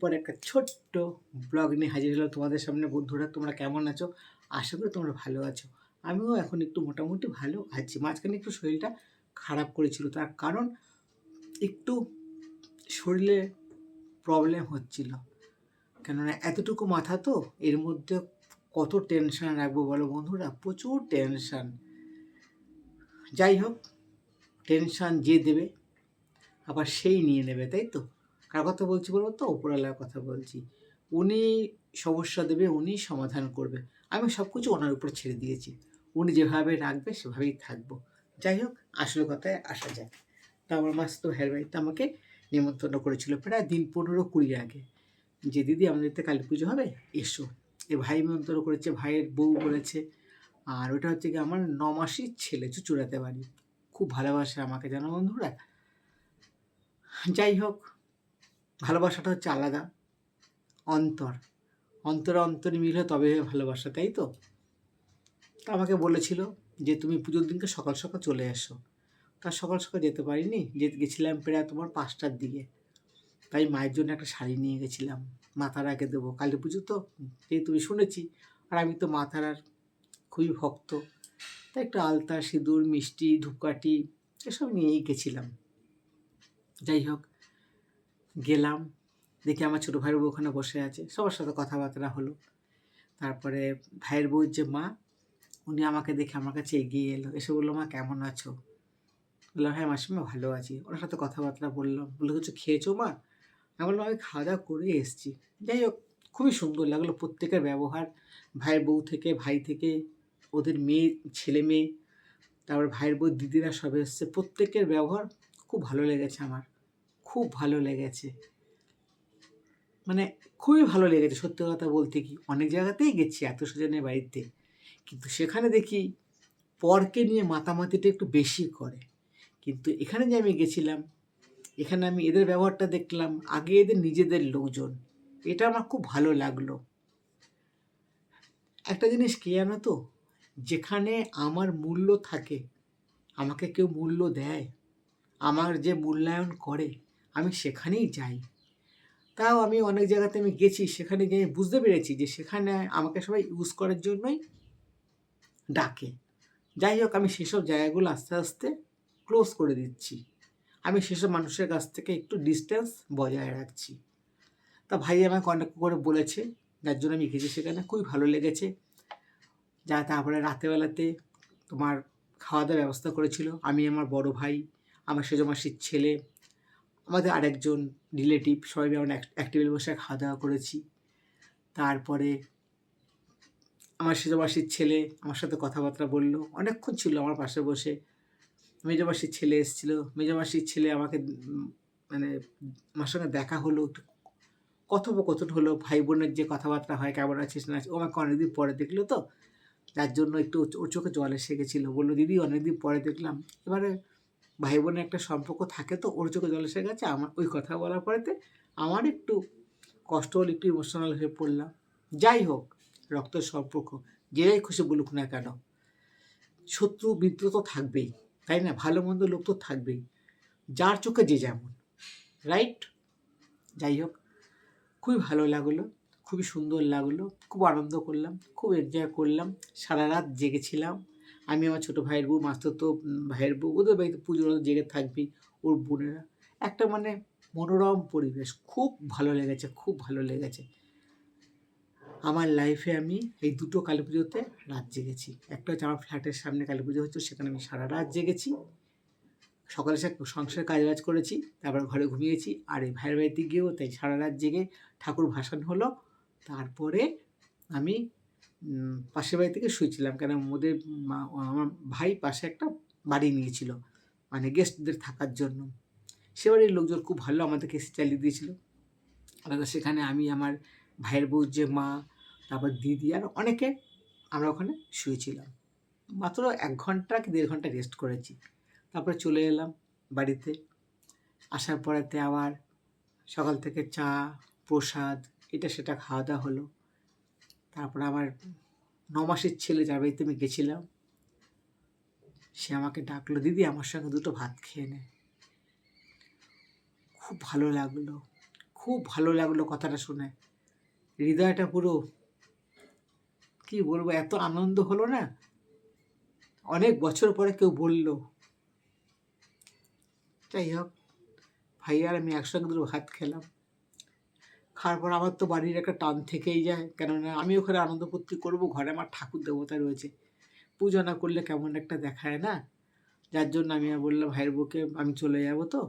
পরে একটা ছোট্ট ব্লগ নিয়ে হাজির হলো তোমাদের সামনে। বন্ধুরা, তোমরা কেমন আছো? আশা করি তোমরা ভালো আছো। আমিও এখন একটু মোটামুটি ভালো আছি। মাঝখানে একটু শরীরটা খারাপ করেছিল, তার কারণ একটু শরীরে প্রবলেম হচ্ছিল। কেননা এতটুকু মাথা তো, এর মধ্যে কত টেনশন রাখব বলো বন্ধুরা? প্রচুর টেনশন যাই হোক টেনশন যে দেবে, আবার সেই নিয়ে নেবে, তাই তো? কার কথা বলছি বলব তো? ওপরওয়ালার কথা বলছি। উনি সমস্যা দেবে, উনি সমাধান করবে। আমি সব কিছু ওনার উপর ছেড়ে দিয়েছি। উনি যেভাবে রাখবে, সেভাবেই থাকব। যাই হোক, আসল কথায় আসা যায় তা আমার মাস তো হের বাড়িতে আমাকে নিমন্ত্রণ করেছিল প্রায় দিন পনেরো কুড়ি আগে। যে দিদি, আমাদের তো কালী পুজো হবে, এসো। এ ভাই নিমন্ত্রণ করেছে, ভাইয়ের বউ বলেছে। আর ওটা হচ্ছে কি আমার ন মাসির ছেলে, চুচুড়াতে বাড়ি। খুব ভালোবাসে আমাকে জানো বন্ধুরা? যাই হোক ভালোবাসাটা হচ্ছে আলাদা। অন্তর। অন্তরে অন্তরে মিলে তবে ভালোবাসা, তাই তো? আমাকে বলেছিল যে, তুমি পুজোর দিনকে সকাল সকাল চলে এসো। তা সকাল সকাল যেতে পারিনি। যে, গেছিলাম প্রায় তোমার পাঁচটার দিকে। তাই মায়ের জন্য একটা শাড়ি নিয়ে গেছিলাম। মাথার আগে দেবো। কালী পুজো তো যেহেতু তুমি শুনেছি। আর আমি তো মাথার আর খুবই ভক্ত। তাই একটু আলতা, সিঁদুর, মিষ্টি, ধূপকাঠি, এসব নিয়েই গেছিলাম। যাই হোক গেলাম, দেখি আমার ছোটো ভাইয়ের বউ ওখানে বসে আছে, সবার সাথে কথাবার্তা হলো। তারপরে ভাইয়ের বউর যে মা, উনি আমাকে দেখে আমার কাছে এগিয়ে এলো, এসে বলল, মা, কেমন আছো? বললাম হ্যাঁ মাসিমা, ভালো আছি। ওনার সাথে কথাবার্তা বললাম, বলল, কিছু খেয়েছো মা? আমি বললাম, আমি খাওয়া দাওয়া করে এসেছি। যাই হোক, খুবই সুন্দর লাগল প্রত্যেকের ব্যবহার, ভাইয়ের বউ থেকে, ভাই থেকে, ওদের মেয়ে, ছেলে মেয়ে, তারপর ভাইয়ের বউ, দিদিরা সব এসছে, প্রত্যেকের ব্যবহার খুব ভালো লেগেছে আমার। খুব ভালো লেগেছে। মানে খুবই ভালো লেগেছে সত্যি কথা বলতে কি। অনেক জায়গাতেই গেছি এত স্বজনের বাড়িতে। কিন্তু সেখানে দেখি পরকে নিয়ে মাতামাতিটা একটু বেশি করে। কিন্তু এখানে যে আমি গেছিলাম, এখানে আমি এদের ব্যবহারটা দেখলাম, আগে এদের নিজেদের লোকজন। এটা আমার খুব ভালো লাগল। একটা জিনিস কি জানো তো? যেখানে আমার মূল্য থাকে, আমাকে কেউ মূল্য দেয়, আমার যে মূল্যায়ন করে আমি সেখানেই যাই। তাও আমি অনেক জায়গাতে আমি গেছি, সেখানে গিয়ে বুঝতে পেরেছি যে সেখানে আমাকে সবাই ইউজ করার জন্যই ডাকে। যাই হোক, আমি সেসব জায়গাগুলো আস্তে আস্তে ক্লোজ করে দিচ্ছি। আমি সেসব মানুষের কাছ থেকে একটু ডিস্টেন্স বজায় রাখছি। তা ভাই আমাকে অনেক করে বলেছে, যার জন্য আমি গেছি সেখানে, খুবই ভালো লেগেছে। যা তারপরে রাতেবেলাতে তোমার খাওয়া দাওয়ার ব্যবস্থা করেছিল। আমি আমার বড় ভাই, আমার সেজ মাসির ছেলে আমাদের আরেকজন রিলেটিভ সবাই আমরা এক টেবিল বসে খাওয়া দাওয়া করেছি। তারপরে আমার সেজ মাসির ছেলে আমার সাথে কথাবার্তা বলল। অনেকক্ষণ ছিল আমার পাশে বসে। মেজো মাসির ছেলে এসেছিল। মেজো মাসির ছেলে আমাকে মানে আমার সঙ্গে দেখা হলো কথোপকথন হলো। ভাই বোনের যে কথাবার্তা হয়, কেমন আছিস, না ও আমাকে অনেকদিন পরে দেখল তো। যার জন্য একটু ওর চোখে জল এসে গেছিল। বলল, দিদি, অনেকদিন পরে দেখলাম। এবারে ভাই বোনের একটা সম্পর্ক থাকে তো, ওর চোখে জল এসে গেছে, আমার, ওই কথা বলার পরেতে আমার একটু কষ্ট হলো, একটু ইমোশনাল হয়ে পড়লাম। যাই হোক, রক্তের সম্পর্ক, যেই খুশি বলুক না কেন, শত্রু, মিত্র তো থাকবেই, তাই না? ভালো, মন্দ লোক তো থাকবেই, যার চোখে যে যেমন রাইট যাই হোক, খুবই ভালো লাগল, খুবই সুন্দর লাগল, খুব আনন্দ করলাম, খুব এনজয় করলাম, সারা রাত জেগেছিলাম। আমি আমার ছোটো ভাইয়ের বউ, মাস্টার তো ভাইয়ের বউ, ওদের বাড়িতে পুজোর জেগে থাকবি, ওর বোনেরা। একটা মানে মনোরম পরিবেশ, খুব ভালো লেগেছে, খুব ভালো লেগেছে। আমার লাইফে আমি এই দুটো কালী পুজোতে রাত জেগেছি। একটা হচ্ছে আমার ফ্ল্যাটের সামনে কালী পুজো হচ্ছে, সেখানে আমি সারা রাত জেগেছি। সকালে সংসার কাজ বাজ করেছি, তারপর ঘরে ঘুমিয়েছি, আর এই ভাইয়ের বাড়িতে গিয়েও তাই সারা রাত জেগে ঠাকুর ভাসান হলো। তারপরে আমি পাশের বাড়ি থেকে শুয়েছিলাম কেন ওদের মা- আমার ভাই পাশে একটা বাড়ি নিয়েছিল মানে গেস্টদের থাকার জন্য। সে বাড়ির লোকজন খুব ভালো আমাদেরকে চালিয়ে দিয়েছিল। আর সেখানে আমি, আমার ভাইয়ের বউ, যে মা, তারপর দিদি আর অনেকে আমরা ওখানে শুয়েছিলাম। মাত্র এক ঘণ্টা কি দেড় ঘণ্টা রেস্ট করেছি। তারপরে চলে এলাম বাড়িতে। আসার পরেতে আবার সকাল থেকে চা, প্রসাদ, এটা সেটা খাওয়া দাওয়া হলো। তারপরে আমার মাসের ছেলে যার বাড়িতে আমি গেছিলাম, সে আমাকে ডাকলো, দিদি, আমার সঙ্গে দুটো ভাত খেয়ে নে। খুব ভালো লাগল, খুব ভালো লাগল কথাটা শুনে। হৃদয়টা পুরো, কি বলব, এত আনন্দ হলো না? অনেক বছর পরে কেউ বলল, যাই হোক ভাই আর আমি একসঙ্গে দুটো ভাত খেলাম। খাওয়ার পর আমার তো বাড়ির একটা টান থেকেই যায়। কেননা আমি ওখানে আনন্দ ফুর্তি করব, ঘরে আমার ঠাকুর দেবতা রয়েছে। পুজো না করলে কেমন একটা দেখায় না? যার জন্য আমি আর বললাম, ভাইয়ের বউকে আমি চলে যাব তো।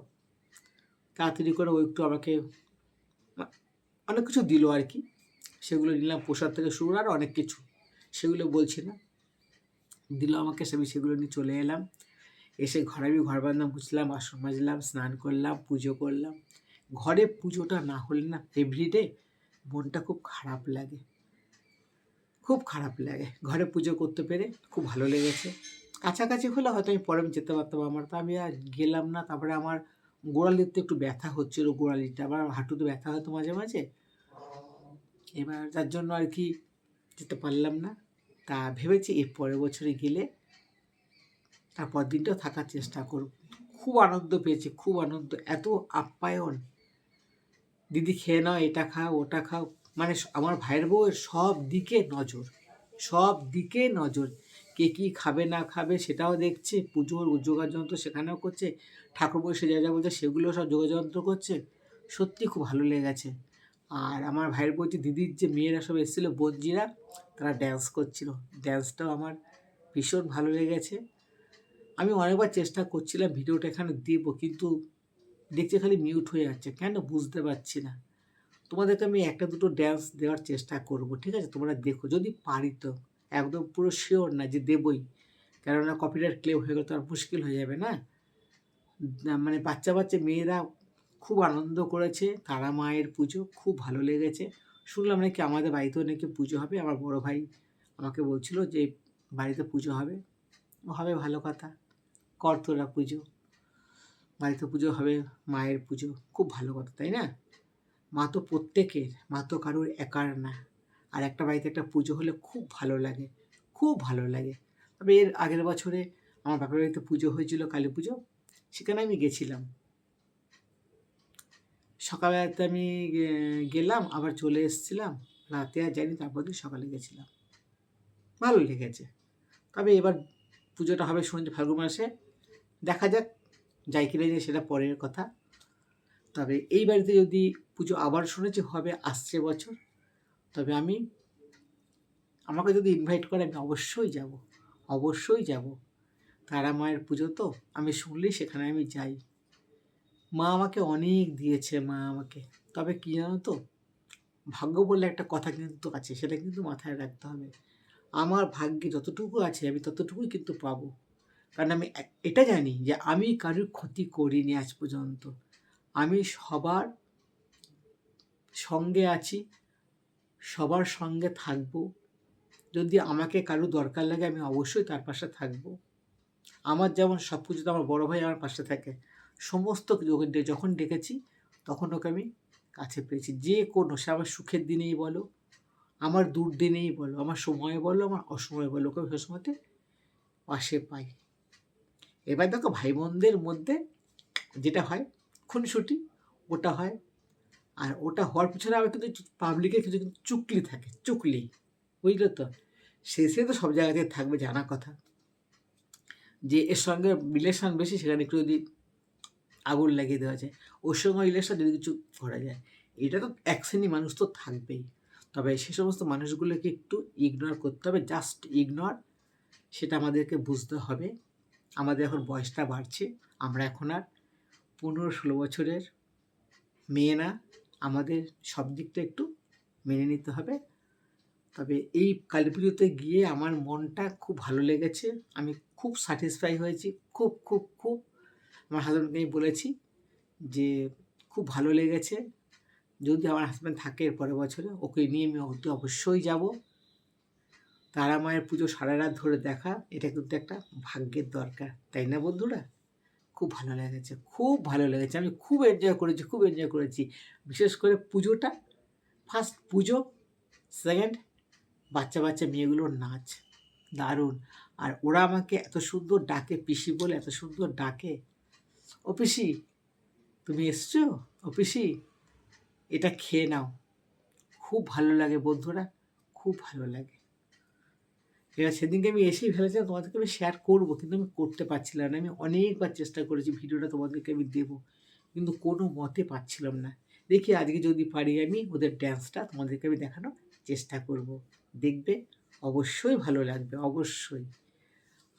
তাড়াতাড়ি করে ও একটু আমাকে অনেক কিছু দিল আর কি। সেগুলো নিলাম, প্রসাদ থেকে শুরু আর অনেক কিছু। সেগুলো বলছি না। দিল আমাকে, সে আমি সেগুলো নিয়ে চলে এলাম। এসে ঘরে আমি ঘর বান্ধব বুঝলাম বাসন মাজলাম স্নান করলাম, পুজো করলাম। ঘরে পুজোটা না হলে না এভরিডে মনটা খুব খারাপ লাগে। খুব খারাপ লাগে। ঘরে পুজো করতে পেরে খুব ভালো লেগেছে। কাছাকাছি হলে হয়তো আমি পরে যেতে পারতাম আমার। তো আমি আর গেলাম না। তারপরে আমার গোড়ালিতে একটু ব্যথা হচ্ছিল গোড়ালিটা আবার হাঁটুতে ব্যথা হতো মাঝে মাঝে। এবার যার জন্য আর কি যেতে পারলাম না। তা ভেবেছি এর পরের বছরে গেলে তারপর দিনটাও থাকার চেষ্টা করব। খুব আনন্দ পেয়েছি। খুব আনন্দ। এত আপ্যায়ন। দিদি, খেয়ে নাও, এটা খাও, ওটা খাও। মানে আমার ভাইয়ের বউয়ের সব দিকে নজর, সব দিকে নজর। কে কী খাবে, না খাবে সেটাও দেখছে, পুজোর যোগাযন্ত্র সেখানেও করছে ঠাকুর বসে যা যা বলছে সেগুলো সব যোগাযন্ত্র করছে। সত্যি খুব ভালো লেগেছে। আর আমার ভাইয়ের বলছে দিদির যে মেয়েরা সব এসেছিল বঞ্জিরা তারা ড্যান্স করছিল। ড্যান্সটাও আমার ভীষণ ভালো লেগেছে। আমি অনেকবার চেষ্টা করছিলাম, ভিডিওটা এখানে দেবো, কিন্তু দেখছি খালি মিউট হয়ে যাচ্ছে। কেন বুঝতে পারছি না। তোমাদেরকে আমি একটা দুটো ড্যান্স দেওয়ার চেষ্টা করব ঠিক আছে? তোমরা দেখো যদি পারি তো। একদম পুরো শিওর না যে দেবই। কেননা কপিরাইট ক্লেম হয়ে গেলে তো আর মুশকিল হয়ে যাবে না? না, মানে বাচ্চা বাচ্চা মেয়েরা খুব আনন্দ করেছে তারা মায়ের পুজো খুব ভালো লেগেছে। শুনলাম নাকি আমাদের বাড়িতেও নাকি পুজো হবে। আমার বড় ভাই আমাকে বলছিল যে বাড়িতে পুজো হবে। হবে ভালো কথা। কর তোরা পুজো। বাড়িতে পুজো হবে, মায়ের পুজো। খুব ভালো কথা, তাই না? মা তো প্রত্যেকের, মা তো কারোর একার না। আর একটা বাড়িতে একটা পুজো হলে খুব ভালো লাগে, খুব ভালো লাগে। তবে এর আগের বছরে আমার বাপের বাড়িতে পুজো হয়েছিল, কালী পুজো, সেখানে আমি গেছিলাম। সকালবেলাতে আমি গেলাম, আবার চলে এসেছিলাম। রাতে আর যাইনি, তারপর দিন সকালে গেছিলাম। ভালো লেগেছে। তবে এবার পুজোটা হবে শুনছি ফাল্গুন মাসে। দেখা যাক যাই কিনা যায় সেটা পরের কথা। তবে এই বাড়িতে যদি পুজো আবার শুনেছি, হবে আসছে বছর। তবে আমি, আমাকে যদি ইনভাইট করে, আমি অবশ্যই যাব। অবশ্যই যাব। তারা মায়ের পুজো তো, আমি শুনলেই সেখানে আমি যাই। মা আমাকে অনেক দিয়েছে, মা আমাকে। তবে কী জানো তো, ভাগ্য বলে একটা কথা কিন্তু আছে, সেটা কিন্তু মাথায় রাখতে হবে। আমার ভাগ্যে যতটুকু আছে, আমি ততটুকুই কিন্তু পাবো। কারণ আমি এটা জানি যে আমি কারোর ক্ষতি করিনি আজ পর্যন্ত। আমি সবার সঙ্গে আছি, সবার সঙ্গে থাকব। যদি আমাকে কারও দরকার লাগে আমি অবশ্যই তার পাশে থাকব। আমার যেমন সব কিছুতে আমার বড় ভাই আমার পাশে থাকে। সমস্ত যখন ডেকেছি তখন ওকে আমি কাছে পেয়েছি। যে কোনো, সে আমার সুখের দিনেই বলো, আমার দুর্দিনেই বলো, আমার সময়ে বলো, আমার অসময়ে বলো, ওকে সে সময়তে পাশে পাই। এবার দেখো ভাই বোনদের মধ্যে যেটা হয়, খুনসুটি, ওটা হয়, আর ওটা হওয়ার পিছনে আবার কিন্তু পাবলিকের কিছু কিন্তু চুকলি থাকে, চুকলি, বুঝলে তো? শেষে তো সব জায়গাতে থাকবে জানা কথা। যে এর সঙ্গে রিলেশন বেশি সেখানে একটু যদি আগুন লাগিয়ে দেওয়া যায়, ওর সঙ্গে রিলেশন যদি কিছু করা যায়, এটা তো এক শ্রেণি মানুষ তো থাকবেই। তবে সে সমস্ত মানুষগুলোকে একটু ইগনোর করতে হবে জাস্ট ইগনোর সেটা আমাদেরকে বুঝতে হবে। আমাদের এখন বয়সটা বাড়ছে, আমরা এখন আর পনেরো ষোলো বছরের মেয়ে না, আমাদের সব দিকটা একটু মেনে নিতে হবে। তবে এই কালী পুজোতে গিয়ে আমার মনটা খুব ভালো লেগেছে, আমি খুব স্যাটিসফাই হয়েছি, খুব খুব খুব। আমার হাজব্যান্ডকে আমি বলেছি যে, খুব ভালো লেগেছে, যদি আমার হাজব্যান্ড থাকে পরের বছরে, ওকে নিয়ে আমি অতি অবশ্যই যাব। তারা মায়ের পুজো সারা রাত ধরে দেখা, এটা কিন্তু একটা ভাগ্যের দরকার, তাই না বন্ধুরা? খুব ভালো লেগেছে, খুব ভালো লেগেছে, আমি খুব এনজয় করেছি, খুব এনজয় করেছি। বিশেষ করে পুজোটা ফার্স্ট পুজো সেকেন্ড বাচ্চা বাচ্চা মেয়েগুলোর নাচ, দারুণ। আর ওরা আমাকে এত সুন্দর ডাকে, পিসি বলে এত সুন্দর ডাকে। ও পিসি, তুমি এসছো? ও পিসি, এটা খেয়ে নাও। খুব ভালো লাগে বন্ধুরা, খুব ভালো লাগে। এবার সেদিনকে আমি এসেই ভেবেছিলাম তোমাদেরকে আমি শেয়ার করব, কিন্তু আমি করতে পারছিলাম না, আমি অনেকবার চেষ্টা করেছি ভিডিওটা তোমাদেরকে আমি দেবো, কিন্তু কোনো মতে পারছিলাম না। দেখি আজকে যদি পারি আমি ওদের ড্যান্সটা তোমাদেরকে আমি দেখানোর চেষ্টা করব। দেখবে অবশ্যই ভালো লাগবে, অবশ্যই।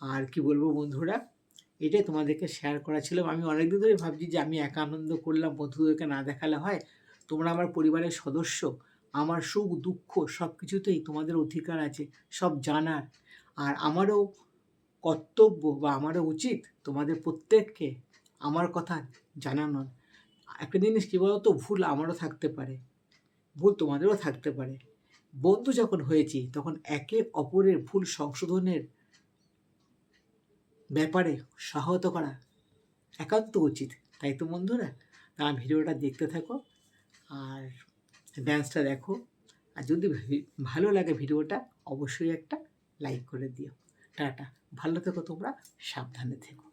আর কি বলব বন্ধুরা, এটাই তোমাদেরকে শেয়ার করা ছিল। আমি অনেকদিন ধরে ভাবছি যে আমি একা আনন্দ করলাম, বন্ধুদেরকে না দেখালে হয়, তোমরা আমার পরিবারের সদস্য আমার সুখ, দুঃখ সব কিছুতেই তোমাদের অধিকার আছে, সব জানার। আর আমারও কর্তব্য বা আমারও উচিত তোমাদের প্রত্যেককে আমার কথা জানানোর। একটা জিনিস কী বলতো? ভুল আমারও থাকতে পারে, ভুল তোমাদেরও থাকতে পারে। বন্ধু যখন হয়েছি, তখন একে অপরের ভুল সংশোধনের ব্যাপারে সহায়তা করা একান্ত উচিত। তাই তো বন্ধুরা, তা ভিডিওটা দেখতে থাকো। আর ড্যান্সটা দেখো। আর যদি ভালো লাগে ভিডিওটা, অবশ্যই একটা লাইক করে দিও। টাটা। ভালো থেকো তোমরা, সাবধানে থেকো।